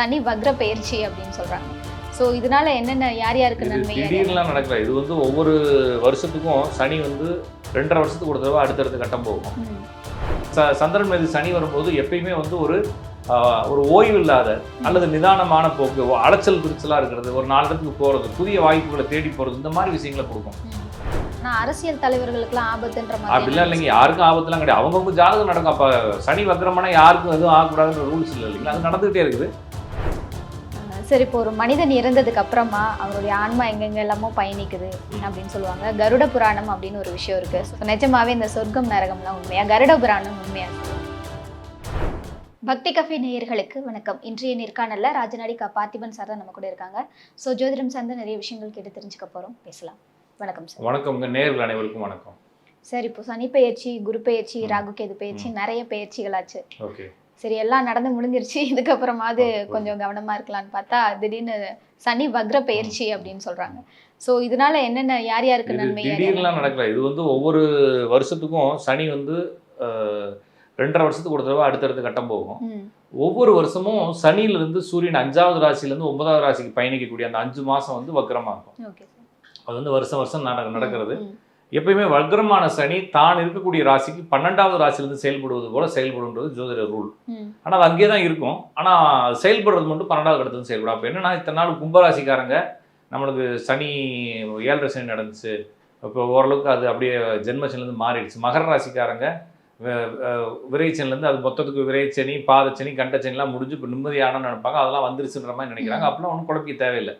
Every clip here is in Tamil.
சனி வக்ர பயிற்சி அப்படின்னு சொல்றாங்க. ஸோ இதனால என்னென்ன யார் யாருக்கு நன்மை திடீர்லாம் நடக்கல. இது வந்து ஒவ்வொரு வருஷத்துக்கும் சனி வந்து ரெண்டரை வருஷத்துக்கு ஒரு தடவை அடுத்தடுத்த கட்டம் போகும். ச சந்திரன் மீது சனி வரும்போது எப்பயுமே வந்து ஒரு ஒரு ஓய்வு இல்லாத அல்லது நிதானமான போக்கு அலைச்சல் திருச்சலா இருக்கிறது ஒரு நாலு இடத்துக்கு போறது புதிய வாய்ப்புகளை தேடி போறது இந்த மாதிரி விஷயங்களை கொடுக்கும். ஆனா அரசியல் தலைவர்களுக்கெல்லாம் ஆபத்துன்ற அப்படிலாம் மாதிரி இல்லைங்க யாருக்கும் ஆபத்துலாம் கிடையாது. அவங்கவுங்க ஜாதகம் நடக்கும். அப்ப சனி வக்கரமான யாருக்கும் எதுவும் ஆகக்கூடாதுன்ற ரூல்ஸ் இல்லை இல்லைங்களா? அது நடந்துகிட்டே இருக்குது. சரி இப்போ ஒரு மனிதன் இறந்ததுக்கு அப்புறமா அவருடைய ஆன்மா எங்கெங்க எல்லாமோ பயணிக்குது அப்படின்னு சொல்லுவாங்க. கருட புராணம் அப்படின்னு ஒரு விஷயம் இருக்கு. ஸோ நிஜமாவே இந்த சொர்க்கம் நரகம்லாம் உண்மையா? கருட புராணம் உண்மையா? பக்தி கஃபே நேயர்களுக்கு வணக்கம். இன்றைய நேர்காணல்ல ராஜநாடி கா பார்த்திபன் சார் தான் நம்ம கூட இருக்காங்க. ஸோ ஜோதிடம் சார்ந்த நிறைய விஷயங்கள் கேட்டு தெரிஞ்சுக்க போறோம். பேசலாம். வணக்கம் சார். வணக்கம். உங்க நேர்கள் அனைவருக்கும் வணக்கம். சார் இப்போ சனி பெயர்ச்சி குரு பெயர்ச்சி ராகு கேது பெயர்ச்சி நிறைய பெயர்ச்சிகளாச்சு ஓகே. சரி எல்லாம் நடந்து முடிஞ்சிருச்சு. இதுக்கப்புறமாவது. கொஞ்சம் கவனமா இருக்கலாம்னு பார்த்தா திடீர்னு சனி வக்ர பெயர்ச்சி அப்படின்னு சொல்றாங்க. ஸோ இதனால என்னென்ன யார் யாருக்கு நன்மை திடீர்லாம் நடக்கல. இது வந்து ஒவ்வொரு வருஷத்துக்கும் சனி வந்து ரெண்டரை வருஷத்துக்கு ஒரு தடவை அடுத்தடுத்த கட்டம் போகும். ஒவ்வொரு வருஷமும் சனியிலிருந்து சூரியன் அஞ்சாவது ராசியிலேருந்து ஒன்பதாவது ராசிக்கு பயணிக்கக்கூடிய அந்த அஞ்சு மாதம் வந்து வக்ரமா இருக்கும். அது வந்து வருஷம் வருஷம் நட- நடக்கிறது. எப்பயுமே வக்ரமான சனி தான் இருக்கக்கூடிய ராசிக்கு பன்னெண்டாவது ராசியிலிருந்து செயல்படுவது போல செயல்படுன்றது ஜோதிட ரூல். ஆனால் அது அங்கேயே தான் இருக்கும். ஆனால் செயல்படுறது மட்டும் பன்னெண்டாவது இடத்துல செயல்படும். அப்போ என்னன்னா இத்தனை நாள் கும்பராசிக்காரங்க நம்மளுக்கு சனி ஏழரை சனி நடந்துச்சு. இப்போ ஓரளவுக்கு அது அப்படியே ஜென்மசனிலேருந்து மாறிடுச்சு. மகர ராசிக்காரங்க விரைச்சனிலேருந்து அது மொத்தத்துக்கு விரைச்சனி பாதச்சனி கண்டச்சனிலாம் முடிஞ்சு இப்போ நிம்மதியான நினைப்பாங்க. அதெல்லாம் வந்துருச்சுன்ற மாதிரி நினைக்கிறாங்க. அப்படிலாம் ஒன்றும் குழப்பிக்க தேவையில்லை.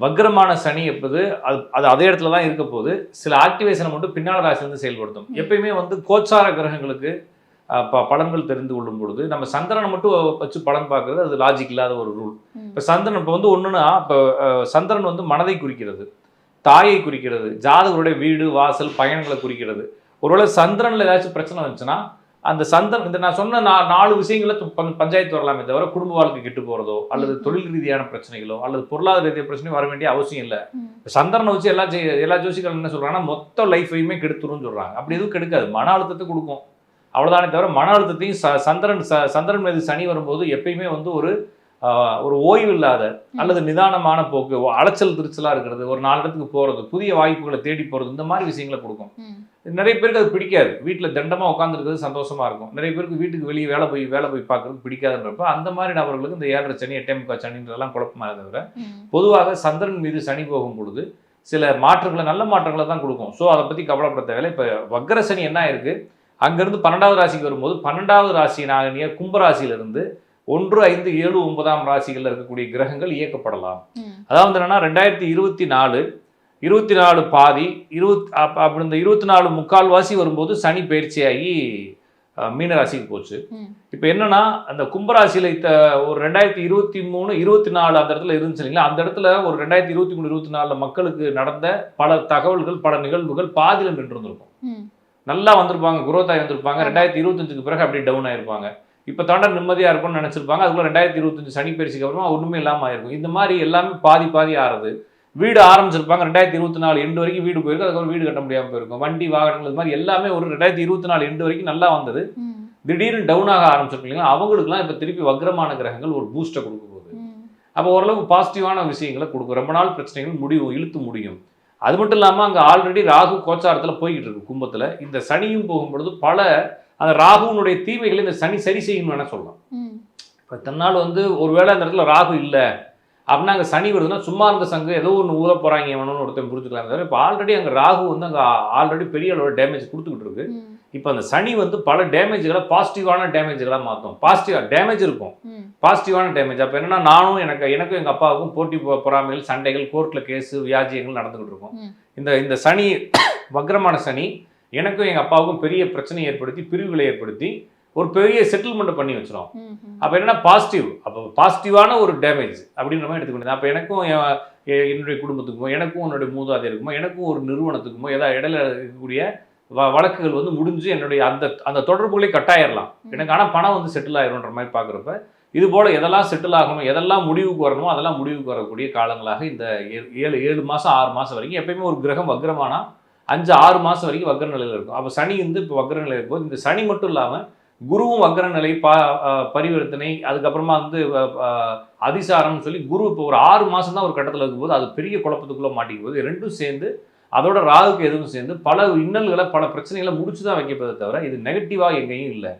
வக்ரமான சனி எப்போது அது அது அதே இடத்துல தான் இருக்க போது சில ஆக்டிவேஷனை மட்டும் பின்னால் ராசிலேருந்து செயல்படுத்தும். எப்பயுமே வந்து கோச்சார கிரகங்களுக்கு ப- பலன்கள் தெரிந்து கொள்ளும் பொழுது நம்ம சந்திரனை மட்டும் வச்சு பலன் பார்க்கறது அது லாஜிக் இல்லாத ஒரு ரூல் இப்போ சந்திரன் இப்போ வந்து ஒன்றுனா இப்போ சந்திரன் வந்து மனதை குறிக்கிறது தாயை குறிக்கிறது ஜாதகருடைய வீடு வாசல் பயணங்களை குறிக்கிறது. ஒருவேளை சந்திரனில் ஏதாச்சும் பிரச்சனை வந்துச்சுன்னா அந்த சந்திரன் இந்த நான் சொன்ன நா நாலு விஷயங்கள பஞ்சாயத்து வரலாமே தவிர குடும்ப வாழ்க்கை கெட்டு போகிறதோ அல்லது. தொழில் ரீதியான பிரச்சனைகளோ அல்லது பொருளாதார ரீதியான பிரச்சனையும் வர வேண்டிய அவசியம் இல்லை. சந்திரனை வச்சு எல்லா எல்லா ஜோசிகள் என்ன சொல்றாங்கன்னா மொத்த லைஃபையுமே கெடுத்துரும்னு சொல்றாங்க. அப்படி எதுவும் கெடுக்காது. மன அழுத்தத்தை கொடுக்கும். அவ்வளவுதானே தவிர மன அழுத்தத்தையும் ச- சந்திரன் ச- சந்திரன் மீது சனி வரும்போது எப்பயுமே வந்து ஒரு ஒரு ஓய்வு இல்லாத அல்லது நிதானமான போக்கு அலைச்சல் திருச்சலா இருக்கிறது ஒரு நாலு இடத்துக்கு போறது புதிய வாய்ப்புகளை தேடி போறது இந்த மாதிரி விஷயங்களை கொடுக்கும். நிறைய பேருக்கு அது பிடிக்காது. வீட்டில் தண்டமாக உட்காந்துருக்கிறது சந்தோஷமா இருக்கும். நிறைய பேருக்கு வீட்டுக்கு வெளியே வேலை போய் வேலை போய் பார்க்கறது பிடிக்காதுன்றப்ப அந்த மாதிரி நபர்களுக்கு இந்த ஏழரை சனி எட்டே முக்கா சனின்றதெல்லாம் குழப்பமா தவிர பொதுவாக சந்திரன் மீது சனி போகும் பொழுது சில மாற்றங்களை நல்ல மாற்றங்களை தான் கொடுக்கும். ஸோ அதை பற்றி கவலைப்பட தேவையில்லை. இப்போ வக்கர சனி என்ன இருக்கு அங்கேருந்து பன்னெண்டாவது ராசிக்கு வரும்போது பன்னெண்டாவது ராசி நாகனிய கும்பராசியிலிருந்து ஒன்று ஐந்து ஏழு ஒன்பதாம் ராசிகளில் இருக்கக்கூடிய கிரகங்கள் இயக்கப்படலாம். அதாவது என்னன்னா ரெண்டாயிரத்தி இருபத்தி நாலு இருபத்தி நாலு பாதி இருபத் அப்ப அப்படி இந்த இருபத்தி நாலு முக்கால்வாசி வரும்போது சனி பயிற்சியாகி அஹ், மீன ராசிக்கு போச்சு இப்போ என்னன்னா அந்த கும்பராசியில் இத்த ஒரு ரெண்டாயிரத்தி இருபத்தி மூணு இருபத்தி நாலு அந்த இடத்துல இருந்துச்சு இல்லைங்களா? அந்த இடத்துல ஒரு ரெண்டாயிரத்தி இருபத்தி மூணு இருபத்தி நாலில் மக்களுக்கு நடந்த பல தகவல்கள் பல நிகழ்வுகள் பாதியில் நின்று இருந்திருக்கும் நல்லா வந்திருப்பாங்க growth ஆகி வந்திருப்பாங்க. ரெண்டாயிரத்தி இருபத்தஞ்சுக்கு பிறகு அப்படியே டவுன் ஆயிருப்பாங்க. இப்போ தாண்ட நிம்மதியாக இருக்கும்னு நினச்சிருப்பாங்க. அதுக்குள்ள ரெண்டாயிரத்தி இருபத்தஞ்சு சனி பயிற்சிக்கு அப்புறமா ஒன்றுமே இல்லாமல் ஆயிருக்கும் இந்த மாதிரி எல்லாமே பாதி பாதி ஆறுது. வீடு ஆரம்பிச்சிருப்பாங்க. ரெண்டாயிரத்தி இருபத்தி நாலு எண்டு வரைக்கும் வீடு போயிருக்கு. அதுக்கப்புறம் வீடு கட்ட முடியாமல் போயிருக்கும். வண்டி வாகனங்கள் இது மாதிரி எல்லாமே ஒரு ரெண்டாயிரத்தி இருபத்தி நாலு எண்டு வரைக்கும் நல்லா வந்தது. திடீர்னு டவுன் ஆக ஆரம்பிச்சிருக்கும் இல்லைங்களா? அவங்களுக்குலாம் இப்போ திருப்பி வக்ரமான கிரகங்கள் ஒரு பூஸ்ட்டை கொடுக்க போகுது. அப்போ ஓரளவுக்கு பாசிட்டிவான விஷயங்களை கொடுக்கும். ரொம்ப நாள் பிரச்சனைகள் முடிவு இழுத்து முடியும். அது மட்டும் இல்லாமல் அங்கே ஆல்ரெடி ராகு கோச்சாரத்தில் போய்கிட்டு இருக்கு கும்பத்தில். இந்த சனியும் போகும்பொழுது பல அந்த ராகுனுடைய தீமைகளை இந்த சனி சரி செய்யணும்னு வேணா சொல்லலாம். இப்போ தன்னால் வந்து ஒருவேளை அந்த இடத்துல ராகு இல்லை அப்படின்னா அங்கே சனி வருதுன்னா சும்மா இருந்த சங்கம் ஏதோ ஒன்று ஊத போகிறாங்க இவனு ஒருத்தன் புரிஞ்சுக்கலாம் இப்போ ஆல்ரெடி அங்கே ராகு வந்து அங்கே ஆல்ரெடி பெரிய அளவு டேமேஜ் கொடுத்துக்கிட்டு இருக்கு. இப்போ அந்த சனி வந்து பல டேமேஜ்களை பாசிட்டிவான டேமேஜ்களாக மாற்றும் பாசிட்டிவ் டேமேஜ் இருக்கும். பாசிட்டிவான டேமேஜ் அப்போ என்னன்னா நானும் எனக்கு எனக்கும் எங்கள் அப்பாவுக்கும் போட்டி பொறாமைகள் சண்டைகள் கோர்ட்டில் கேஸு வியாஜியங்கள் நடந்துகிட்டு இருக்கும். இந்த இந்த சனி வக்ரமான சனி எனக்கும் எங்கள் அப்பாவுக்கும் பெரிய பிரச்சனையை ஏற்படுத்தி பிரிவுகளை ஏற்படுத்தி ஒரு பெரிய செட்டில்மெண்ட் பண்ணி வச்சிரும் ம், ம், அப்போ என்னன்னா பாசிட்டிவ் அப்போ பாசிட்டிவான ஒரு டேமேஜ் அப்படின்ற மாதிரி எடுத்துக்கணும் அப்போ எனக்கும் என்னுடைய குடும்பத்துக்குமோ எனக்கும் என்னுடைய மூதாதையருக்குமோ எனக்கும் ஒரு நிறுவனத்துக்குமோ ஏதாவது இடையில இருக்கக்கூடிய வ- வழக்குகள் வந்து முடிஞ்சு என்னுடைய அந்த அந்த தொடர்புகளை கட்டாயிரலாம். எனக்கு ஆனால் பணம் வந்து செட்டில் ஆயிரும்ன்ற மாதிரி பார்க்குறப்ப இது போல எதெல்லாம் செட்டில் ஆகணும் எதெல்லாம் முடிவுக்கு வரணுமோ அதெல்லாம் முடிவுக்கு வரக்கூடிய காலங்களாக இந்த ஏழு ஏழு மாதம் ஆறு மாதம் வரைக்கும் எப்பயுமே ஒரு கிரகம் வக்ரமானா அஞ்சு ஆறு மாதம் வரைக்கும் வக்ர நிலையில் இருக்கும். அப்போ சனி வந்து இப்போ வக்ர நிலையில் இருக்கும் இந்த சனி மட்டும் இல்லாமல் குருவும் வக்ர நிலை பா பரிவர்த்தனை அதுக்கப்புறமா வந்து அதிசாரம்னு சொல்லி குரு இப்போ ஒரு ஆறு மாதம் தான் ஒரு கட்டத்தில் இருக்கும்போது அது பெரிய குழப்பத்துக்குள்ளே மாட்டிக்கும் போது ரெண்டும் சேர்ந்து அதோட ராகுக்கு எதுவும் சேர்ந்து பல இன்னல்களை பல பிரச்சனைகளை முடிச்சு தான் வைக்கப்பதை தவிர இது நெகட்டிவாக எங்கேயும் இல்லை.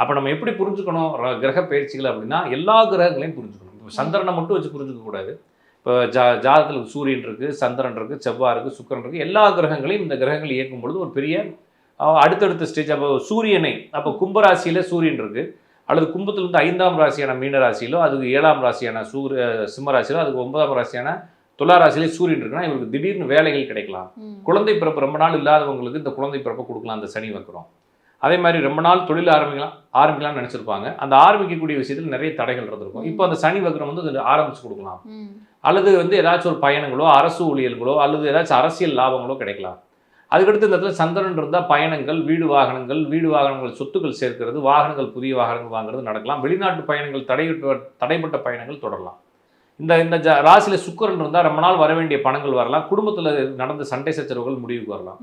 அப்போ நம்ம எப்படி புரிஞ்சுக்கணும் கிரக பயிற்சிகள் அப்படின்னா எல்லா கிரகங்களையும் புரிஞ்சுக்கணும். இப்போ சந்திரனை மட்டும் வச்சு புரிஞ்சுக்க கூடாது. இப்போ ஜா ஜாதகத்தில் சூரியன் இருக்குது சந்திரன் இருக்குது செவ்வாய் இருக்குது சுக்கிரன் இருக்குது எல்லா கிரகங்களையும் இந்த கிரகங்கள் இயக்கும் பொழுது ஒரு பெரிய அடுத்தடுத்த ஸ்டேஜ் அப்போ சூரியனை அப்போ கும்பராசியில் சூரியன் இருக்குது அல்லது கும்பத்திலிருந்து ஐந்தாம் ராசியான மீன ராசியிலோ அதுக்கு ஏழாம் ராசியான சூரிய சிம்ம ராசியிலோ அதுக்கு ஒன்பதாம் ராசியான துலா ராசியிலே சூரியன் இருக்குன்னா இவருக்கு திடீர்னு வேலைகள் கிடைக்கலாம். குழந்தை பிறப்பு ரொம்ப நாள் இல்லாதவங்களுக்கு இந்த குழந்தை பிறப்பை கொடுக்கலாம் அந்த சனி வைக்கிறோம் அதே மாதிரி ரொம்ப நாள் தொழில் ஆரம்பிக்கலாம் ஆரம்பிக்கலாம்னு நினச்சிருப்பாங்க. அந்த ஆரம்பிக்கக்கூடிய விஷயத்தில் நிறைய தடைகள் இருந்திருக்கும். இப்போ அந்த சனி வக்ரம் வந்து ஆரம்பிச்சு கொடுக்கலாம். அல்லது வந்து ஏதாச்சும் ஒரு பயணங்களோ அரசு ஊழியர்களோ அல்லது ஏதாச்சும் அரசியல் லாபங்களோ கிடைக்கலாம். அதுக்கடுத்து இந்த இடத்துல சந்திரன் இருந்தால் பயணங்கள் வீடு வாகனங்கள் வீடு வாகனங்கள் சொத்துக்கள் சேர்க்கிறது வாகனங்கள் புதிய வாகனங்கள் வாங்குறது நடக்கலாம். வெளிநாட்டு பயணங்கள் தடையிட்ட தடைப்பட்ட பயணங்கள் தொடரலாம். இந்த இந்த ஜ ராசியில் சுக்கிரன் இருந்தால் ரொம்ப நாள் வர வேண்டிய பணங்கள் வரலாம். குடும்பத்தில் நடந்த சண்டை சச்சரவுகள் முடிவுக்கு வரலாம்.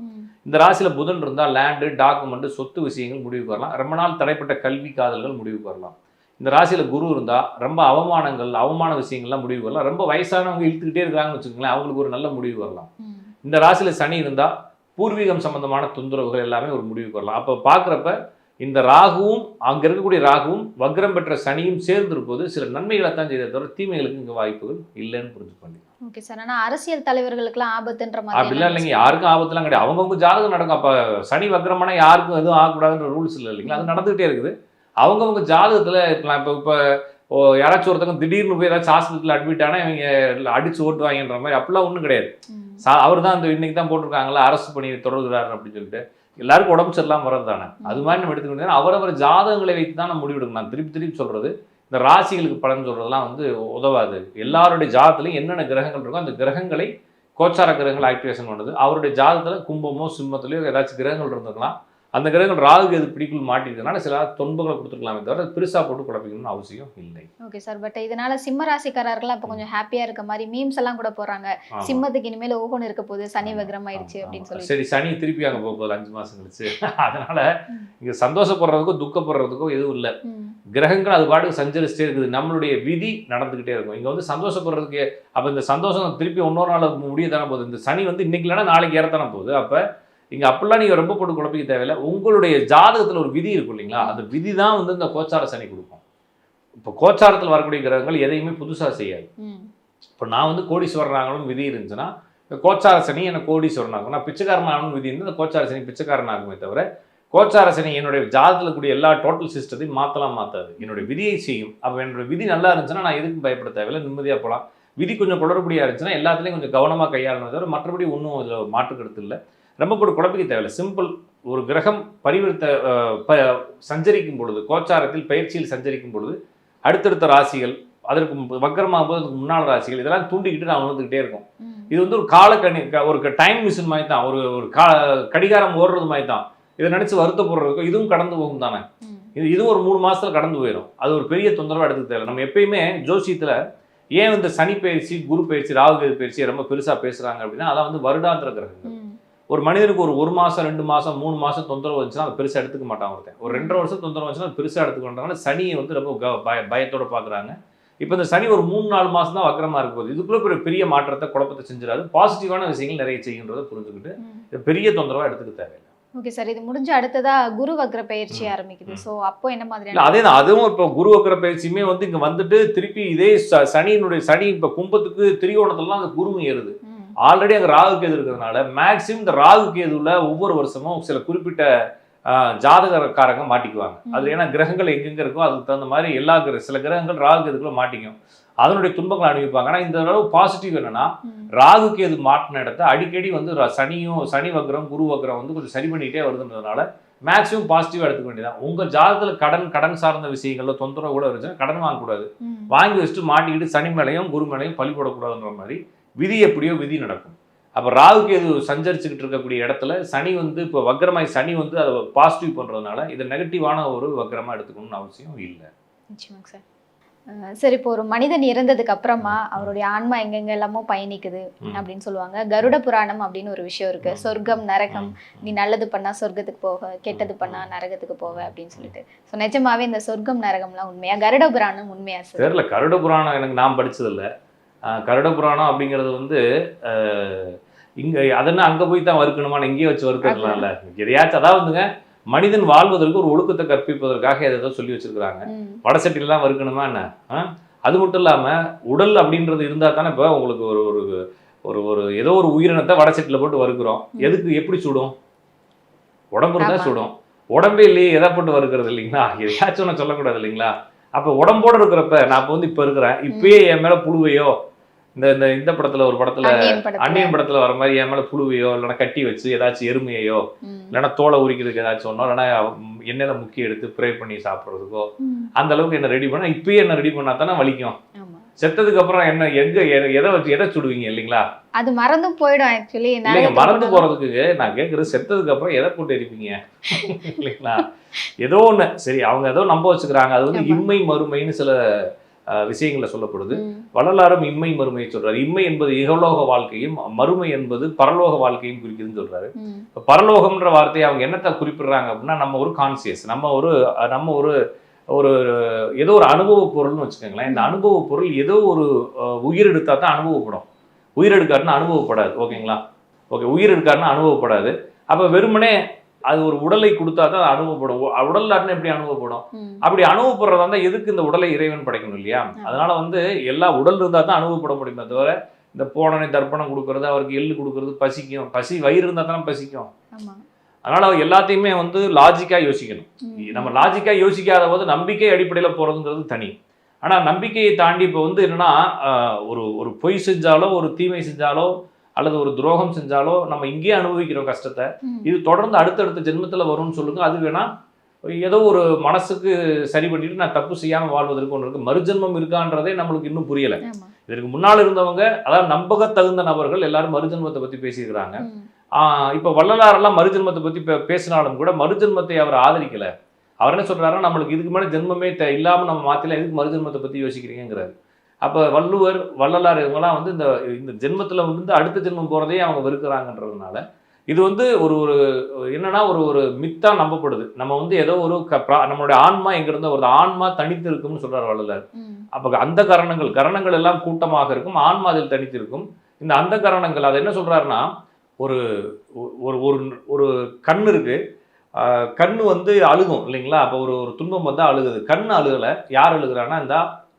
இந்த ராசியில் புதன் இருந்தால் லேண்டு டாக்குமெண்ட் சொத்து விஷயங்கள் முடிவுக்கு வரலாம். ரொம்ப நாள் தடைப்பட்ட கல்வி காதல்கள் முடிவுக்கு வரலாம். இந்த ராசியில் குரு இருந்தால் ரொம்ப அவமானங்கள் அவமான விஷயங்கள்லாம் முடிவுக்கு வரலாம். ரொம்ப வயசானவங்க இழுத்துக்கிட்டே இருக்காங்கன்னு வச்சுக்கோங்களேன் அவங்களுக்கு ஒரு நல்ல முடிவு வரலாம். இந்த ராசியில் சனி இருந்தால் பூர்வீகம் சம்பந்தமான தொந்தரவுகள் எல்லாமே ஒரு முடிவுக்கு வரலாம். அப்போ பார்க்குறப்ப இந்த ராகுவும் அங்கே இருக்கக்கூடிய ராகுவும் வக்ரம் பெற்ற சனியும் சேர்ந்து இருப்பது சில நன்மைகளை தான் செய்ததை தவிர தீமைகளுக்கு இங்கே வாய்ப்புகள் இல்லைன்னு புரிஞ்சுக்கொண்டேன் ஓகே சார். ஆனா அரசியல் தலைவர்களுக்கெல்லாம் ஆபத்துன்ற அப்படிலாம் மாதிரி இல்லைங்க. யாருக்கும் ஆபத்துலாம் கிடையாது. அவங்கவுங்க ஜாதகம் நடக்கும். அப்போ சனி வக்ரமானா யாருக்கும் எதுவும் ஆகக்கூடாதுன்ற ரூல்ஸ் இல்லை இல்லைங்களா? அது நடந்துகிட்டே இருக்குது. அவங்கவுங்க ஜாதகத்தில் இருக்கலாம். இப்போ இப்போ ஓ யாராச்சும் ஒருத்தங்க திடீர்னு போய் ஏதாச்சும் ஹாஸ்பிட்டல் அட்மிட் ஆனால் இவங்க அடிச்சு ஓட்டுவாங்கன்ற மாதிரி அப்படிலாம் ஒன்றும் கிடையாது. சா அவர் தான் இந்த இன்னைக்கு தான் போட்டிருக்காங்களா அரசு பணி தொடர்கிறாரு அப்படின்னு சொல்லிட்டு. எல்லாருக்கும் உடம்பு சரியில்லாம வர்றது தானே அது மாதிரி நம்ம எடுத்துக்கிட்டோம்னா அவரவர் ஜாதகங்களை வைத்து தான் நம்ம முடிவெடுக்கணும். நான் திருப்பி திருப்பி சொல்றது இந்த ராசிகளுக்கு பலன் சொல்றதெல்லாம் வந்து உதவாது. எல்லாருடைய ஜாதகத்திலையும் என்னென்ன கிரகங்கள் இருக்கோ அந்த கிரகங்களை கோச்சார கிரகங்கள் ஆக்டிவேஷன் பண்ணுது. அவருடைய ஜாதகத்தில் கும்பமோ சிம்மத்திலையோ ஏதாச்சும் கிரகங்கள் இருந்திருக்கலாம். அந்த கிரகங்கள் ராகு எது பிடிக்குள் மாட்டிருக்கனால சில துன்பங்களை கொடுத்துருக்கலாமே தவிர பெருசா போட்டு குழப்பிக்கணும்னு அவசியம் இல்லை. ஓகே சார் பட் இதனால சிம்ம ராசிக்காரர்கள்லாம் இப்ப கொஞ்சம் ஹாப்பியா இருக்க மாதிரி மீம்ஸ் எல்லாம் கூட போறாங்க. சிம்மத்துக்கு இனிமேல் ஓகோன்னு இருக்க போகுது சனி வக்ரம் ஆயிடுச்சு அப்படின்னு. சொல்லி சரி சனி திருப்பி அங்கே போக போகுது அஞ்சு மாசம் கழிச்சு. அதனால இங்க சந்தோஷப்படுறதுக்கோ துக்கப்படுறதுக்கோ எதுவும் இல்லை. கிரகங்கள் அது பாட்டுக்கு சஞ்சரிச்சுட்டே இருக்குது. நம்மளுடைய விதி நடந்துகிட்டே இருக்கும். இங்க வந்து சந்தோஷப்படுறதுக்கு அப்ப இந்த சந்தோஷம் திருப்பி இன்னொரு நாள் முடிய தானே போகுது. இந்த சனி வந்து இன்னைக்கு இல்லைன்னா நாளைக்கு ஏறத்தானே போகுது. அப்ப இங்க அப்படிலாம் நீங்க ரொம்ப போட்டு குழப்பிக்க தேவையில்லை. உங்களுடைய ஜாதகத்துல ஒரு விதி இருக்கும் இல்லைங்களா? அந்த விதி தான் வந்து இந்த கோச்சார சனி கொடுக்கும். இப்போ கோச்சாரத்தில் வரக்கூடிய கிரகங்கள் எதையுமே புதுசா செய்யாது. இப்போ நான் வந்து கோடீஸ்வரன் ஆகணும்னு விதி இருந்துச்சுன்னா கோச்சார சனி என்னை கோடீஸ்வரன் ஆகும் நான் பிச்சைக்காரன் ஆகணும்னு விதி இருந்து இந்த கோச்சார சனி பிச்சைக்காரன் ஆகுமே தவிர கோச்சார சனி என்னுடைய ஜாதகத்தில் கூடிய எல்லா டோட்டல் சிஸ்டத்தையும் மாற்றலாம் மாற்றாது என்னுடைய விதியை செய்யும். அப்போ என்னோட விதி நல்லா இருந்துச்சுன்னா நான் எதுக்கும் பயப்பட தேவையில்லை. நிம்மதியாக போகலாம் விதி கொஞ்சம் குளறுபடியாக இருந்துச்சுன்னா எல்லாத்துலேயும் கொஞ்சம் கவனமாக கையாளணும் தவிர மற்றபடி ஒன்றும் அதில் மாற்று கருத்து இல்லை. ரொம்ப போட்டு குழப்பிக்க தேவையில்லை. சிம்பிள் ஒரு கிரகம் பரிவர்த்த சஞ்சரிக்கும் பொழுது கோச்சாரத்தில் பயிற்சியில் சஞ்சரிக்கும் பொழுது அடுத்தடுத்த ராசிகள் அதற்கு வக்கரமாகும் போது முன்னாள் ராசிகள் இதெல்லாம் தூண்டிக்கிட்டு நான் உணர்ந்துக்கிட்டே இருக்கும். இது வந்து ஒரு காலக்கணி ஒரு டைம் மிஷின் மாதிரி தான் ஒரு ஒரு கா கடிகாரம் ஓடுறது மாதிரி தான் இதை நினச்சி வருத்தப்படுறதுக்கும் இதுவும் கடந்து போகும் தானே. இது இதுவும் ஒரு மூணு மாசத்துல கடந்து போயிடும் அது ஒரு பெரிய தொந்தரவாக எடுத்துக்க தேவை நம்ம எப்பயுமே ஜோசியத்தில் ஏன் இந்த சனி பயிற்சி குரு பயிற்சி ராகு பயிற்சி ரொம்ப பெருசாக பேசுகிறாங்க அப்படின்னா அதான் வந்து வருடாந்திர கிரகங்கள். ஒரு மனிதனுக்கு ஒரு ஒரு மாதம் ரெண்டு மாதம் மூணு மாதம் தொந்தரவு வந்துச்சுன்னா அதை பெருசாக எடுத்துக்க மாட்டான் ஒருத்தன். ஒரு ரெண்டரை வருஷம் தொந்தரவு வந்துச்சுன்னா அது பெருசாக எடுத்துக்க மாட்டாங்க சனியை வந்து ரொம்ப க- பய பயத்தோட பார்க்குறாங்க. இப்போ இந்த சனி ஒரு மூணு நாலு மாதம் தான் வக்கரமாக இருக்க போகுது. இதுக்குள்ளே ஒரு பெரிய மாற்றத்தை குழப்பத்தை செஞ்சிடாது. பாசிட்டிவான விஷயங்கள் நிறைய செய்யுன்றதை புரிஞ்சுக்கிட்டு. இது பெரிய தொந்தரவாக எடுத்துக்க தேவையில்லை. ஓகே சார் இது முடிஞ்ச அடுத்ததா குரு வக்ர பயிற்சி ஆரம்பிக்குது. சோ அப்போ என்ன மாதிரியான அதே தான் அதுவும் இப்போ குரு வக்கர பயிற்சியுமே வந்து இங்கே வந்துட்டு திருப்பி இதே சனியினுடைய சனி இப்போ கும்பத்துக்கு திரியோணத்துலலாம் அந்த குருவும் ஏறுது. ஆல்ரெடி அங்கே ராகு கேது இருக்கிறதுனால மேக்ஸிமம் இந்த ராகு கேதுவில் ஒவ்வொரு வருஷமும் சில குறிப்பிட்ட ஜாதகக்காரங்க மாட்டிக்குவாங்க. அது ஏன்னா கிரகங்கள் எங்கெங்க இருக்கோ அதுக்கு தகுந்த மாதிரி எல்லா கிர சில கிரகங்கள் ராகு கேதுக்குள்ள மாட்டிக்கும். அதனுடைய துன்பங்களை அனுபவிப்பாங்க. ஆனால் இந்த அளவு பாசிட்டிவ் என்னன்னா. ராகு கேது மாட்டின இடத்த அடிக்கடி வந்து சனியும் சனி வக்ரம் குரு வக்ரம் வந்து கொஞ்சம் சரி பண்ணிக்கிட்டே வருதுன்றதுனால மேக்ஸிமம் பாசிட்டிவாக எடுத்துக்க வேண்டியதான் உங்கள் ஜாதகத்தில் கடன் கடன் சார்ந்த விஷயங்கள்ல தொந்தரவு கூட இருந்துச்சுன்னா கடன் வாங்கக்கூடாது. வாங்கி வச்சுட்டு மாட்டிக்கிட்டு சனி மேலையும் குரு மேலையும் பழி போடக்கூடாதுன்ற மாதிரி விதி எப்படியோ விதி நடக்கும். அப்போ ராகுக்கு எது சஞ்சரிச்சுக்கிட்டு இருக்கக்கூடிய இடத்துல சனி வந்து இப்போ வக்ரமாய் சனி வந்து அதை பாசிட்டிவ் பண்ணுறதுனால இதை நெகட்டிவான ஒரு வக்ரமாக எடுத்துக்கணும்னு அவசியம் இல்லை. நிச்சயமாங்க சார். இப்போ ஒரு மனிதன் இறந்ததுக்கு அப்புறமா அவருடைய ஆன்மா எங்கெங்க எல்லாமோ பயணிக்குது. அப்படின்னு சொல்லுவாங்க. கருட புராணம் அப்படின்னு ஒரு விஷயம் இருக்கு. சொர்க்கம் நரகம். நீ நல்லது பண்ணா சொர்க்கத்துக்கு போக கெட்டது பண்ணா நரகத்துக்கு போவ அப்படின்னு சொல்லிட்டு. ஸோ நிஜமாவே இந்த சொர்க்கம் நரகம்லாம் உண்மையா? கருட புராணம் உண்மையா சார்? தெரியல. கருட புராணம் எனக்கு நான் படிச்சதில்ல. ஆஹ் கருட புராணம் அப்படிங்கிறது வந்து இங்க அதென்ன அங்க போய் தான் வறுக்கணுமா இங்கேயே வச்சு வறுக்கலாம்ல எதையாச்சும் அதாவதுங்க மனிதன் வாழ்வதற்கு ஒரு ஒழுக்கத்தை கற்பிப்பதற்காக எதை சொல்லி வச்சிருக்கிறாங்க. வடசட்டிலாம் வறுக்கணுமா என்ன? அது மட்டும் இல்லாம உடல் அப்படின்றது இருந்தா தானே இப்போ உங்களுக்கு ஒரு ஒரு ஒரு ஒரு ஏதோ ஒரு உயிரினத்தை வடசட்டில போட்டு வறுக்கிறோம். எதுக்கு எப்படி சுடும்? உடம்பு இருந்தா ஆமா. சுடும். உடம்பே இல்லையே எதை போட்டு வறுக்கிறது இல்லைங்களா? எதையாச்சும் ஒன்று சொல்லக்கூடாது இல்லைங்களா? அப்போ உடம்போட இருக்கிறப்ப நான் இப்போ வந்து இப்போ இருக்கிறேன். இப்பயே என் மேல புழுவையோ இந்த இந்த இந்த படத்துல ஒரு படத்துல அந்நியன் படத்துல. வர மாதிரி என் மேல புழுவையோ இல்லைன்னா கட்டி வச்சு ஏதாச்சும் எருமையையோ ம். இல்லைன்னா தோலை உரிக்கிறதுக்கு ஏதாச்சும் ஒன்றோ இல்லைன்னா எண்ணெயில முக்கி எடுத்து ப்ரே பண்ணி சாப்பிட்றதுக்கோ. அந்த அளவுக்கு என்ன ரெடி பண்ணா இப்பயே என்ன ரெடி பண்ணா தானே வலிக்கும். செத்ததுக்கு அப்புறம் என்ன எங்க எதை வச்சு எதை சுடுவீங்க இல்லைங்களா? அது மறந்தும் போயிடும் ஆக்சுவலி இல்லைங்க மறந்து போறதுக்கு நான் கேட்கறது செத்ததுக்கு அப்புறம் எதை போட்டு எரிப்பீங்க? இல்லைங்களா? ஏதோ ஒண்ணு. சரி அவங்க ஏதோ நம்ப வச்சுக்கிறாங்க. அது வந்து. இம்மை மறுமைன்னு சில அஹ், விஷயங்கள்ல சொல்லப்படுது. வள்ளலாரும் இம்மை மறுமையை சொல்றாரு. இம்மை என்பது இகலோக வாழ்க்கையும் மறுமை என்பது பரலோக வாழ்க்கையும் குறிக்குதுன்னு சொல்றாரு. பரலோகம்ன்ற வார்த்தையை அவங்க என்னத்தை குறிப்பிடுறாங்க அப்படின்னா நம்ம ஒரு கான்சியஸ் நம்ம ஒரு நம்ம ஒரு ஒரு ஏதோ ஒரு அனுபவ பொருள்னு வச்சுக்கோங்களேன். இந்த அனுபவ பொருள் ஏதோ ஒரு உயிர் எடுத்தா தான் அனுபவப்படும். உயிர் எடுக்காருன்னா அனுபவப்படாது. ஓகேங்களா? ஓகே உயிர் எடுக்காருன்னா அனுபவப்படாது. அப்ப வெறுமனே அது ஒரு உடலை கொடுத்தா தான் அனுபவப்படும். உடல் இல்லாட்டினா எப்படி அனுபவப்படும்? அப்படி அனுபவப்படுறதா இருந்தா எதுக்கு இந்த உடலை இறைவன் படைக்கணும் இல்லையா? அதனால வந்து எல்லா உடல் இருந்தா தான் அனுபவப்பட முடியுமே தவிர இந்த போனனை தர்ப்பணம் கொடுக்கறது அவருக்கு எள்ளு கொடுக்கறது பசிக்கும். பசி வயிறு இருந்தா தானே பசிக்கும். அதனால எல்லாத்தையுமே வந்து லாஜிக்கா யோசிக்கணும். நம்ம லாஜிக்கா யோசிக்காத போது நம்பிக்கை அடிப்படையில போறதுங்கிறது தனி. ஆனா நம்பிக்கையை தாண்டி இப்போ வந்து என்னன்னா ஒரு ஒரு பொய் செஞ்சாலோ ஒரு தீமை செஞ்சாலோ அல்லது ஒரு துரோகம் செஞ்சாலோ நம்ம இங்கேயே அனுபவிக்கிறோம் கஷ்டத்தை. இது தொடர்ந்து அடுத்தடுத்த ஜென்மத்துல வரும்னு சொல்லுங்க. அது வேணா ஏதோ ஒரு மனசுக்கு சரி பண்ணிட்டு நான் தப்பு செய்யாம வாழ்வதற்கு ஒன்று இருக்கு. மறுஜென்மம் இருக்கான்றதே நம்மளுக்கு இன்னும் புரியல. இதற்கு முன்னால் இருந்தவங்க அதாவது நம்பகத்தகுந்த நபர்கள் எல்லாரும் மறுஜென்மத்தை பத்தி பேசியிருக்கிறாங்க. இப்ப வள்ளலாரெல்லாம் மறுஜென்மத்தை பத்தி பே- பேசினாலும் கூட மறுஜென்மத்தை அவர் ஆதரிக்கல. அவர் என்ன சொல்றாருன்னா நம்மளுக்கு இதுக்கு மேலே ஜென்மமே தே- இல்லாம நம்ம மாத்தில எதுக்கு மறுஜென்மத்தை பத்தி யோசிக்கிறீங்கிறாரு அப்ப வள்ளுவர் வள்ளலார் இவங்கெல்லாம் வந்து இந்த இந்த ஜென்மத்துல வந்து அடுத்த ஜென்மம் போறதே அவங்க வெறுக்கிறாங்கன்றதுனால இது வந்து ஒரு ஒரு என்னன்னா ஒரு ஒரு மித்தா நம்பப்படுது. நம்ம வந்து ஏதோ ஒரு க- நம்மளுடைய ஆன்மா எங்க இருந்த ஒரு ஆன்மா தனித்து இருக்கும்னு சொல்றாரு வள்ளலார். அப்ப அந்த கரணங்கள் கரணங்கள் எல்லாம் கூட்டமாக இருக்கும். ஆன்மா அதில் தனித்திருக்கும். இந்த அந்த கரணங்கள் அதை என்ன சொல்றாருன்னா ஒரு ஒரு ஒரு ஒரு கண் இருக்கு. ஆஹ் கண்ணு வந்து அழுகும் இல்லைங்களா? அப்போ ஒரு ஒரு துன்பம் வந்தா அழுகுது. கண் அழுகலை யார் அழுகுறான்னா இந்த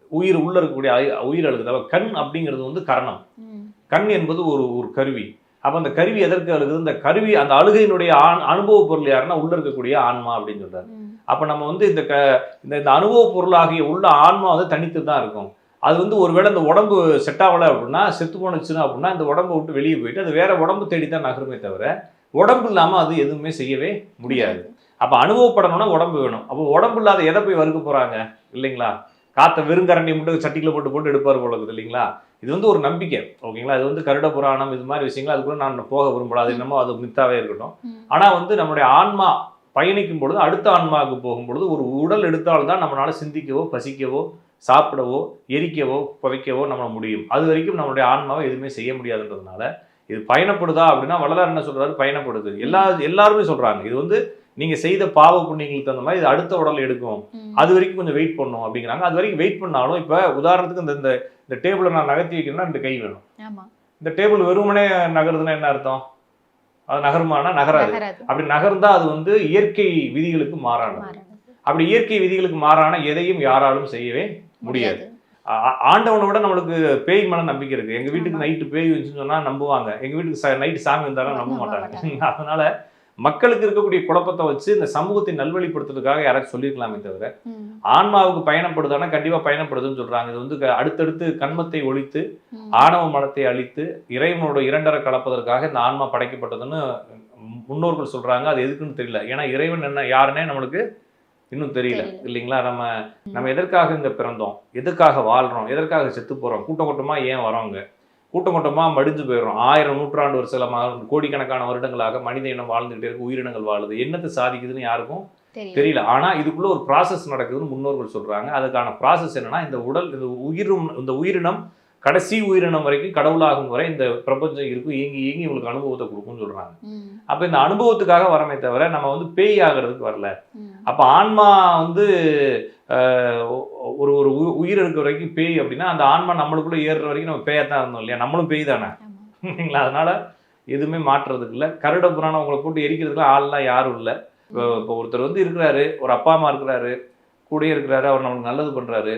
உயிர் உள்ள இருக்கக்கூடிய உயிர் அழுகுது. அப்ப கண் அப்படிங்கிறது வந்து கரணம். கண் என்பது ஒரு ஒரு கருவி. அப்போ அந்த கருவி எதற்கு அழுகுது? இந்த கருவி அந்த அழுகையினுடைய ஆண் அனுபவ பொருள் யாருன்னா உள்ள இருக்கக்கூடிய ஆன்மா அப்படின்னு சொல்றாரு. அப்போ நம்ம வந்து இந்த க இந்த இந்த அனுபவ பொருளாகிய உள்ள ஆன்மா வந்து தனித்து தான் இருக்கும். அது வந்து ஒருவேளை இந்த உடம்பு செட் ஆகலை அப்படின்னா செத்து போனுச்சுன்னா அப்படின்னா இந்த உடம்பை விட்டு வெளியே போயிட்டு அது வேற உடம்பு தேடி தான் நகருமே தவிர உடம்பு இல்லாமல் அது எதுவுமே செய்யவே முடியாது. அப்போ அனுபவப்படணும்னா உடம்பு வேணும். அப்போ உடம்பு இல்லாத எதை போய் வறுக்க போறாங்க? இல்லைங்களா? காத்த வெறுங்கரண்டி மட்டும் சட்டிக்குள்ள போட்டு போட்டு எடுப்பார் போல இருக்குது இல்லைங்களா? இது வந்து ஒரு நம்பிக்கை ஓகேங்களா? இது வந்து கருட புராணம் இது மாதிரி விஷயங்கள் அதுக்குள்ள நான் போக விரும்பல அது என்னமோ அது மித்தாவே இருக்கட்டும். ம். ஆனா வந்து நம்முடைய ஆன்மா பயணிக்கும் பொழுது அடுத்த ஆன்மாவுக்கு போகும் பொழுது ஒரு உடல் எடுத்தால்தான் நம்மளால சிந்திக்கவோ பசிக்கவோ சாப்பிடவோ எரிக்கவோ புதைக்கவோ நம்ம முடியும். அது வரைக்கும் நம்மளுடைய ஆன்மாவை எதுவுமே செய்ய முடியாதுன்றதுனால இது பயணப்படுதா அப்படின்னா வள்ளலார் என்ன சொல்றாரு? பயணப்படுது. எல்லா எல்லாருமே சொல்றாங்க. இது வந்து நீங்க செய்த பாவ புண்ணியங்களுக்கு தகுந்த மாதிரி இது அடுத்த உடல் எடுக்கும். அது வரைக்கும் கொஞ்சம் வெயிட் பண்ணும் அப்படிங்கிறாங்க. அது வரைக்கும் வெயிட் பண்ணாலும் இப்போ உதாரணத்துக்கு இந்த இந்த டேபிளை நான் நகர்த்தி வைக்கணும்னா இந்த கை வேணும். இந்த டேபிள் வெறுமனே நகருதுன்னா என்ன அர்த்தம்? அது நகருமானா நகராது. அப்படி நகர்ந்தா அது வந்து இயற்கை விதிகளுக்கு மாறானது. அப்படி இயற்கை விதிகளுக்கு மாறான எதையும் யாராலும் செய்யவே முடியாது. ஆண்டவனை விட நம்மளுக்கு பேய் மேல நம்பிக்கை இருக்கு. எங்க வீட்டுக்கு. நைட்டு பேய் வந்துச்சுன்னு சொன்னா நம்புவாங்க. எங்க வீட்டுக்கு நைட்டு சாமி வந்தாலும் நம்ப மாட்டாங்க. அதனால மக்களுக்கு இருக்கக்கூடிய குழப்பத்தை வச்சு இந்த சமூகத்தை நல்வழிப்படுத்துறதுக்காக யாராச்சும் சொல்லியிருக்கலாமே தவிர. ஆன்மாவுக்கு பயணப்படுதானா? கண்டிப்பா பயணப்படுதுன்னு சொல்றாங்க. இது வந்து அடுத்தடுத்து கண்மத்தை ஒழித்து. ஆணவ மலத்தை அழித்து இறைவனோட இரண்டரை கலப்பதற்காக இந்த ஆன்மா படைக்கப்பட்டதுன்னு முன்னோர்கள் சொல்றாங்க. அது எதுக்குன்னு தெரியல. ஏன்னா இறைவன் என்ன யாருன்னே நம்மளுக்கு இன்னும் தெரியல. தெரியல. இல்லைங்களா? நம்ம நம்ம எதற்காக இங்க பிறந்தோம்? எதற்காக வாழ்றோம்? எதற்காக செத்து போறோம்? கூட்டம் கூட்டமா ஏன் வரோங்க கூட்டம் கூட்டமா மடிஞ்சு போயிடுறோம். ஆயிரம் நூற்றாண்டு ஒரு சில கோடிக்கணக்கான வருடங்களாக மனித இனம் வாழ்ந்துகிட்டே இருக்கு உயிரினங்கள் வாழுது. என்னத்தை சாதிக்குதுன்னு யாருக்கும் தெரியல. ஆனா இதுக்குள்ள ஒரு ப்ராசஸ் நடக்குதுன்னு முன்னோர்கள் சொல்றாங்க. அதுக்கான ப்ராசஸ் என்னன்னா இந்த உடல் இந்த உயிரும் இந்த உயிரினம் கடைசி உயிரினம் வரைக்கும் கடவுளாகும் வரை இந்த பிரபஞ்சம் இருக்கும் இயங்கி இயங்கி இவங்களுக்கு அனுபவத்தை கொடுக்கும்னு சொல்றாங்க. அப்ப இந்த அனுபவத்துக்காக வரமே தவிர நம்ம வந்து பேய் ஆகிறதுக்கு வரல. அப்ப ஆன்மா வந்து ஒரு ஒரு உயிர் இருக்க வரைக்கும் பேய் அப்படின்னா அந்த ஆன்மா நம்மளுக்குள்ள ஏறுற வரைக்கும் நம்ம பேயத்தான் இருந்தோம் இல்லையா? நம்மளும் பேய் தானே. இல்லைங்களா? அதனால எதுவுமே மாற்றுறதுக்கு இல்லை. கருட புராணம் உங்களை போட்டு எரிக்கிறதுக்குலாம் ஆள்லாம் யாரும் இல்லை. இப்போ இப்போ ஒருத்தர் வந்து இருக்கிறாரு ஒரு அப்பா அம்மா இருக்கிறாரு கூடயே இருக்கிறாரு அவர் நமக்கு நல்லது பண்ணுறாரு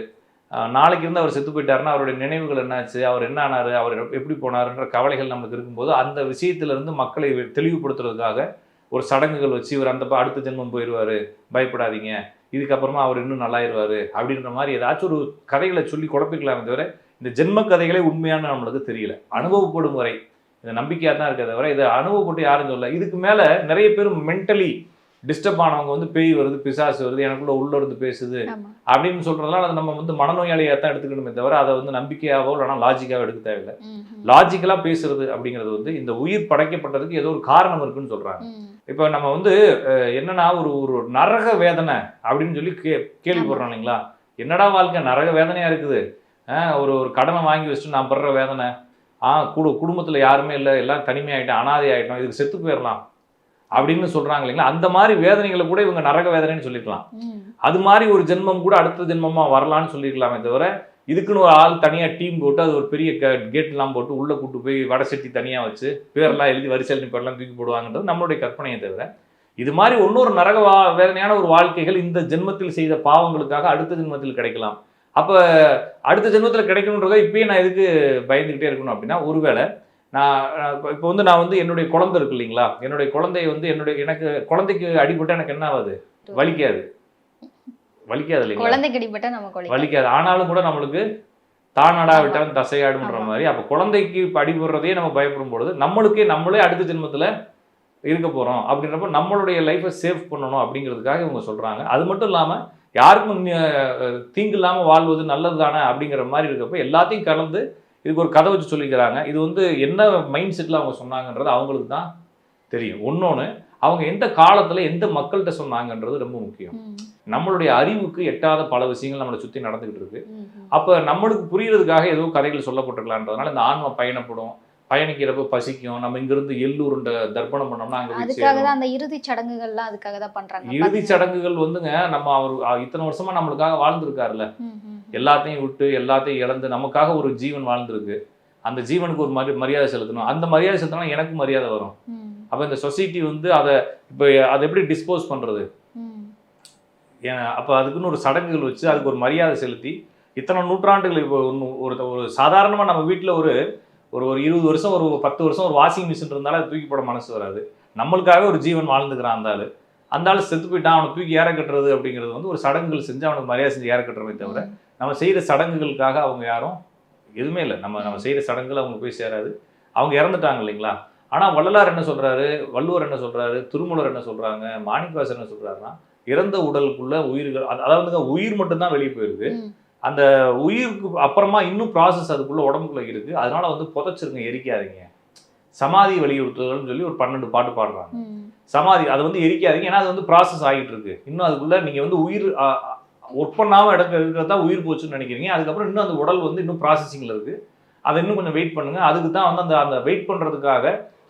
நாளைக்கு இருந்து அவர் செத்து போயிட்டாருன்னா அவருடைய நினைவுகள் என்னாச்சு? அவர் என்ன ஆனாரு? அவர் எப்படி போனாருன்ற கவலைகள் நம்மளுக்கு இருக்கும்போது அந்த விஷயத்திலிருந்து மக்களை தெளிவுபடுத்துறதுக்காக ஒரு சடங்குகள் வச்சு இவர் அந்த அடுத்த ஜென்மம் போயிடுவாரு பயப்படாதீங்க. இதுக்கப்புறமா அவர் இன்னும் நல்லாயிருவார் அப்படின்ற மாதிரி ஏதாச்சும் ஒரு கதைகளை சொல்லி குழப்பிக்கலாமே தவிர இந்த ஜென்ம கதைகளே உண்மையான நம்மளுக்கு தெரியல. அனுபவப்படும் வரை. இந்த நம்பிக்கையாக தான் இருக்கே தவிர இதை அனுபவப்பட்டு யாரும் சொல்ல இதுக்கு மேலே நிறைய பேர் மென்டலி டிஸ்டர்ப் ஆனவங்க வந்து பேய் வருது பிசாசு வருது எனக்குள்ள உள்ள இருந்து பேசுது அப்படின்னு சொல்றதெல்லாம் அதை நம்ம வந்து மனநோயாளியாக தான் எடுத்துக்கணுமே தவிர அதை வந்து நம்பிக்கையாவோ இல்லைனா லாஜிக்காவோ எடுக்க தேவையில்லை. லாஜிக்கலாக பேசுறது அப்படிங்கிறது வந்து இந்த உயிர் படைக்கப்பட்டதுக்கு ஏதோ ஒரு காரணம் இருக்குன்னு சொல்றாங்க. இப்போ நம்ம வந்து என்னன்னா ஒரு ஒரு நரக வேதனை அப்படின்னு சொல்லி கே கேள்விப்படுறோம் இல்லைங்களா? என்னடா வாழ்க்கை நரக வேதனையா இருக்குது? ஒரு ஒரு கடனை வாங்கி வச்சுட்டு நான் படுற வேதனை. ஆ குடு குடும்பத்தில் யாருமே இல்லை எல்லாம் தனிமையாயிட்டோம் அனாதை ஆயிட்டோம் இதுக்கு செத்து போயிடலாம். அப்படின்னு சொல்றாங்க இல்லைங்களா? அந்த மாதிரி வேதனைகளை கூட இவங்க நரக வேதனைன்னு சொல்லிக்கலாம். அது மாதிரி ஒரு ஜென்மம் கூட அடுத்த ஜென்மமா வரலான்னு சொல்லியிருக்கலாமே தவிர இதுக்குன்னு ஒரு ஆள் தனியாக டீம் போட்டு அது ஒரு பெரிய கேட்லாம் போட்டு உள்ளே கூட்டு போய் வடை சட்டி தனியாக வச்சு பேரெல்லாம் எழுதி வரிசையில் பேர்லாம் தூக்கி போடுவாங்கன்றது நம்மளுடைய கற்பனையை தவிர இது மாதிரி இன்னொரு நரக வா வேதனையான ஒரு வாழ்க்கைகள் இந்த ஜென்மத்தில் செய்த பாவங்களுக்காக அடுத்த ஜென்மத்தில் கிடைக்கலாம். அப்போ அடுத்த ஜென்மத்தில் கிடைக்கணுன்றதை இப்பயே நான் எதுக்கு பயந்துக்கிட்டே இருக்கணும் அப்படின்னா ஒருவேளை நான் இப்போ வந்து நான் வந்து என்னுடைய குழந்தை இருக்கு இல்லைங்களா? என்னுடைய குழந்தைய வந்து என்னுடைய எனக்கு குழந்தைக்கு அடிபட்டா எனக்கு என்ன ஆகுது? வலிக்காது. வலிக்காது இல்லைங்களா? குழந்தை வலிக்காது. ஆனாலும் கூட நம்மளுக்கு தானடா விட்டாலும் தசையாடுன்ற. மாதிரி. அப்போ குழந்தைக்கு இப்ப அடிபடுறதே நம்ம பயப்படும் பொழுது நம்மளுக்கே நம்மளே அடுத்த ஜென்மத்துல இருக்க போறோம். அப்படின்றப்ப நம்மளுடைய லைஃப்பை சேவ் பண்ணணும் அப்படிங்கிறதுக்காக இவங்க சொல்றாங்க. அது மட்டும் இல்லாம யாருக்கும் தீங்கு இல்லாம வாழ்வது நல்லது தானே அப்படிங்கிற மாதிரி இருக்கப்ப எல்லாத்தையும் கலந்து இதுக்கு ஒரு கதை வச்சு சொல்லிக்கிறாங்க. இது வந்து என்ன மைண்ட் செட்டில் அவங்க சொன்னாங்கன்றது அவங்களுக்கு தான் தெரியும். இன்னொன்று அவங்க எந்த காலத்துல எந்த மக்கள்கிட்ட சொன்னாங்கன்றது ரொம்ப முக்கியம். நம்மளுடைய அறிவுக்கு எட்டாத பல விஷயங்கள் நம்மளை சுற்றி நடந்துகிட்டு இருக்கு. அப்போ நம்மளுக்கு புரியறதுக்காக ஏதோ கதைகள் சொல்லப்பட்டிருக்கலான்றதுனால இந்த ஆன்மா பயணப்படும். பயணிக்கிறப்ப பசிக்கும். நம்ம இங்கிருந்து எள்ளூருண்ட தர்ப்பணம் பண்ணோம்னா அங்கே அதுக்காக தான் அந்த இறுதி சடங்குகள்லாம் அதுக்காக தான் பண்றாங்க. இறுதி? சடங்குகள் வந்துங்க நம்ம அவர் இத்தனை வருஷமா நம்மளுக்காக வாழ்ந்திருக்காருல்ல. எல்லாத்தையும் விட்டு எல்லாத்தையும் இழந்து நமக்காக ஒரு ஜீவன் வாழ்ந்திருக்கு. அந்த ஜீவனுக்கு ஒரு மரி மரியாதை செலுத்தணும். அந்த மரியாதை செலுத்தினா எனக்கு மரியாதை வரும். அப்போ இந்த சொசைட்டி வந்து அதை இப்போ அதை எப்படி டிஸ்போஸ் பண்ணுறது. அப்போ அதுக்குன்னு ஒரு சடங்குகள் வச்சு அதுக்கு ஒரு மரியாதை செலுத்தி இத்தனை நூற்றாண்டுகள் இப்போ ஒரு ஒரு சாதாரணமாக நம்ம வீட்டில் ஒரு ஒரு ஒரு இருபது வருஷம் ஒரு பத்து வருஷம் ஒரு வாஷிங் மிஷின் இருந்தாலும் அது தூக்கி போட மனசு வராது. நம்மளுக்காகவே ஒரு ஜீவன் வாழ்ந்துக்கிறான் ஆள். அந்த ஆள் செத்து போயிட்டான் அவனை தூக்கி ஏற கட்டுறது அப்படிங்கிறது வந்து ஒரு சடங்குகள் செஞ்சு அவனுக்கு மரியாதை செஞ்சு ஏற கட்டுறமே தவிர நம்ம செய்கிற சடங்குகளுக்காக அவங்க யாரும் எதுவுமே இல்லை. நம்ம நம்ம செய்கிற சடங்குகள் அவங்க போய் சேராது. அவங்க இறந்துட்டாங்க இல்லைங்களா? ஆனால் வள்ளலார் என்ன சொல்றாரு? வள்ளுவர் என்ன சொல்றாரு? திருமூலர் என்ன சொல்றாங்க? மாணிக்கவாசர் என்ன சொல்றாருன்னா இறந்த உடலுக்குள்ள உயிர்கள் அது- அதாவதுங்க உயிர் மட்டும்தான் வெளியே போயிருக்கு. ம். அந்த உயிருக்கு அப்புறமா இன்னும் ப்ராசஸ் அதுக்குள்ள உடம்புக்குள்ள இருக்கு. அதனால வந்து புதைச்சிருங்க எரிக்காதீங்க. சமாதி வலியுறுத்துதல்னு சொல்லி ஒரு பன்னெண்டு பாட்டு பாடுறாங்க. சமாதி அதை வந்து எரிக்காதீங்க ஏன்னா அது வந்து ப்ராசஸ் ஆகிட்டு இருக்கு இன்னும் அதுக்குள்ள நீங்க வந்து உயிர் ஒர்க் பண்ணாம இடத்துல இருக்கிறது தான் உயிர் போச்சுன்னு நினைக்கிறீங்க. அதுக்கப்புறம் இன்னும் அந்த உடல் வந்து இன்னும் ப்ராசஸிங்ல இருக்கு. அதை இன்னும் கொஞ்சம் வெயிட் பண்ணுங்க. அதுக்கு தான் வந்து அந்த அந்த வெயிட் பண்றதுக்காக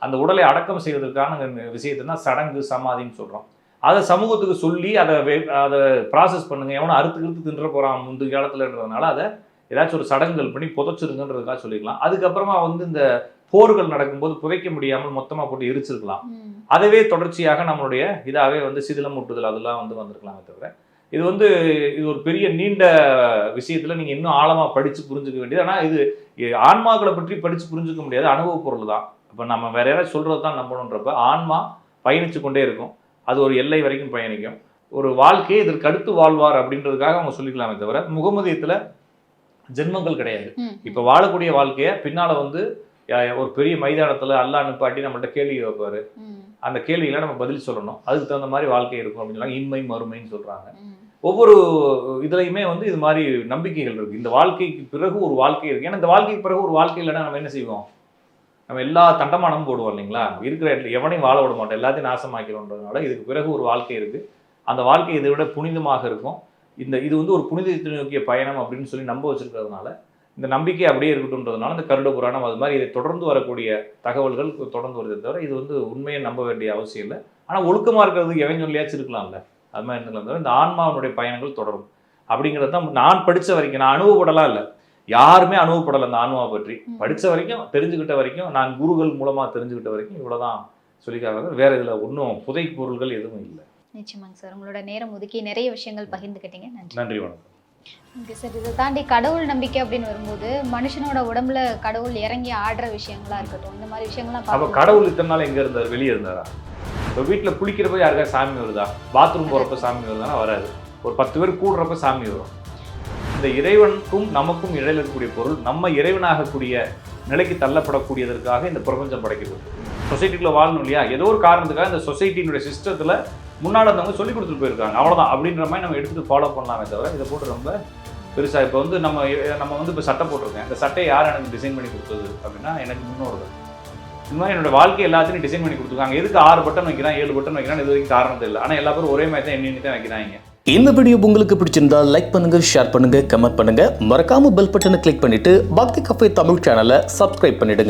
அந்த உடலை அடக்கம் செய்வதற்கான விஷயத்தை தான் சடங்கு சமாதின்னு சொல்றோம். அதை சமூகத்துக்கு சொல்லி அதை அதை ப்ராசஸ் பண்ணுங்க. எவனை அறுத்து கிறுத்து தின்ற போறான் முந்தைய காலத்துலன்றதுனால அதை ஏதாச்சும் ஒரு சடங்குகள் பண்ணி புதைச்சிருங்கன்றதுக்காக சொல்லிக்கலாம். அதுக்கப்புறமா வந்து இந்த போர்கள் நடக்கும்போது புதைக்க முடியாமல் மொத்தமா போட்டு எரிச்சிருக்கலாம். அதுவே தொடர்ச்சியாக நம்மளுடைய இதாகவே வந்து சிதிலமூட்டுதல் அதெல்லாம் வந்து வந்திருக்கலாமே தவிர இது வந்து இது ஒரு பெரிய நீண்ட விஷயத்துல நீங்க இன்னும் ஆழமா படிச்சு புரிஞ்சுக்க வேண்டியது. ஆனா இது ஆன்மாக்களை பற்றி படிச்சு புரிஞ்சுக்க முடியாது அனுபவ பொருள் தான். இப்போ நம்ம வேற யாராவது சொல்றது தான் நம்பணுன்றப்ப ஆன்மா பயணிச்சு கொண்டே இருக்கும். அது ஒரு எல்லை வரைக்கும் பயணிக்கும். ஒரு வாழ்க்கையை இதற்கு அடுத்து வாழ்வார் அப்படின்றதுக்காக அவங்க சொல்லிக்கலாமே தவிர முகமதியத்துல ஜென்மங்கள் கிடையாது. இப்போ வாழக்கூடிய வாழ்க்கையை பின்னால வந்து ஒரு பெரிய மைதானத்துல அல்லா அனுப்பாட்டி நம்மள்ட்ட கேள்வி வைப்பாரு. அந்த கேள்வியில நம்ம பதில் சொல்லணும். அதுக்கு தகுந்த மாதிரி வாழ்க்கை இருக்கும் அப்படின்னு சொல்றாங்க. இன்மை மறுமைன்னு சொல்றாங்க. ம். ஒவ்வொரு இதுலையுமே வந்து இது மாதிரி நம்பிக்கைகள் இருக்கு. இந்த வாழ்க்கைக்கு பிறகு ஒரு வாழ்க்கை இருக்கு. ஏன்னா இந்த வாழ்க்கைக்கு பிறகு ஒரு வாழ்க்கை இல்லைன்னா நம்ம என்ன செய்வோம்? நம்ம எல்லா தண்டமானமும் போடுவோம் இல்லைங்களா? இருக்கிற இடத்துல எவனையும் வாழ விட மாட்டோம். எல்லாத்தையும் நாசமாக்கிறோன்றதுனால இதுக்கு பிறகு ஒரு வாழ்க்கை இருக்கு. அந்த வாழ்க்கை இதை விட புனிதமாக இருக்கும். இந்த இது வந்து ஒரு புனிதத்தை நோக்கிய பயணம் அப்படின்னு சொல்லி நம்ப வச்சிருக்கிறதுனால இந்த நம்பிக்கை அப்படியே இருக்கட்டும்ன்றதுனால இந்த கருட புராணம் அது மாதிரி இதை தொடர்ந்து வரக்கூடிய தகவல்கள் தொடர்ந்து வருதே தவிர இது வந்து உண்மையை நம்ப வேண்டிய அவசியம் இல்லை. ஆனால் ஒழுக்கமாக இருக்கிறது எவன் சொல்லியாச்சும் இருக்கலாம்ல. அது மாதிரி இருந்துக்கலாம் தவிர இந்த ஆன்மாவினுடைய பயணங்கள் தொடரும். அப்படிங்கிறது தான் நான் படித்த வரைக்கும் நான் அனுபவப்படலாம் இல்லை. யாருமே அனுபவப்படலை அந்த ஆன்மாவை பற்றி. படித்த வரைக்கும் தெரிஞ்சுக்கிட்ட வரைக்கும் நான் குருகள் மூலமாக தெரிஞ்சுக்கிட்ட வரைக்கும் இவ்வளோதான் சொல்லிக்காக வேற இதில் ஒன்றும் புதை பொருள்கள் எதுவும் இல்லை. நிச்சயமாங்க சார். உங்களோட நேரம் ஒதுக்கி நிறைய விஷயங்கள் பகிர்ந்துக்கிட்டீங்க. நன்றி. நன்றி வணக்கம். ஓகே சார் இதை தாண்டி கடவுள் நம்பிக்கை அப்படின்னு வரும்போது மனுஷனோட உடம்புல கடவுள் இறங்கி ஆடுற விஷயங்களா இருக்கட்டும் இந்த மாதிரி விஷயங்கள்லாம் அப்போ கடவுள் இத்தனை நாள் எங்கே இருந்தார்? வெளியே இருந்தாரா? இப்போ வீட்டில் குளிக்கிறப்ப யாருக்கா சாமி வருதா? பாத்ரூம் போகிறப்ப சாமி வருதானா வராது. ஒரு பத்து பேர் கூடுறப்ப சாமி வரும். இந்த இறைவனுக்கும் நமக்கும் இடையில இருக்கக்கூடிய பொருள் நம்ம இறைவனாகக்கூடிய நிலைக்கு தள்ளப்படக்கூடியதற்காக இந்த பிரபஞ்சம் படைக்கப்படும் சொசைட்டிக்குள்ள வாழணும் இல்லையா? ஏதோ ஒரு காரணத்துக்காக இந்த சொசைட்டினுடைய சிஸ்டத்தில் முன்னாடி இருந்தவங்க சொல்லி கொடுத்துட்டு போயிருக்காங்க. அவ்வளோதான் அப்படின்ற மாதிரி நம்ம எடுத்து ஃபாலோ பண்ணலாமே தவிர இதை போட்டு ரொம்ப பெருசாக இப்போ வந்து நம்ம நம்ம வந்து இப்போ சட்டை போட்டிருக்கேன். இந்த சட்டையை யார் எனக்கு டிசைன் பண்ணி கொடுத்தது அப்படின்னா எனக்கு முன்னோர்கள். இந்த மாதிரி என்னோட வாழ்க்கை எல்லாத்தையும் டிசைன் பண்ணி கொடுத்துருக்காங்க. எதுக்கு ஆறு பட்டன் வைக்கிறான் ஏழு பட்டன் வைக்கிறான் இது வரைக்கும் காரணம் தெரியல. ஆனால் எல்லா பேரும் ஒரே மாதிரி தான் எண்ணி தான் வைக்கிறாங்க. இந்த வீடியோ உங்களுக்கு பிடிச்சிருந்தா லைக் பண்ணுங்க ஷேர் பண்ணுங்க கமெண்ட் பண்ணுங்க. மறக்காம பெல் பட்டனை கிளிக் பண்ணிட்டு பக்தி கஃபே தமிழ் சேனலை சப்ஸ்கிரைப் பண்ணிடுங்க.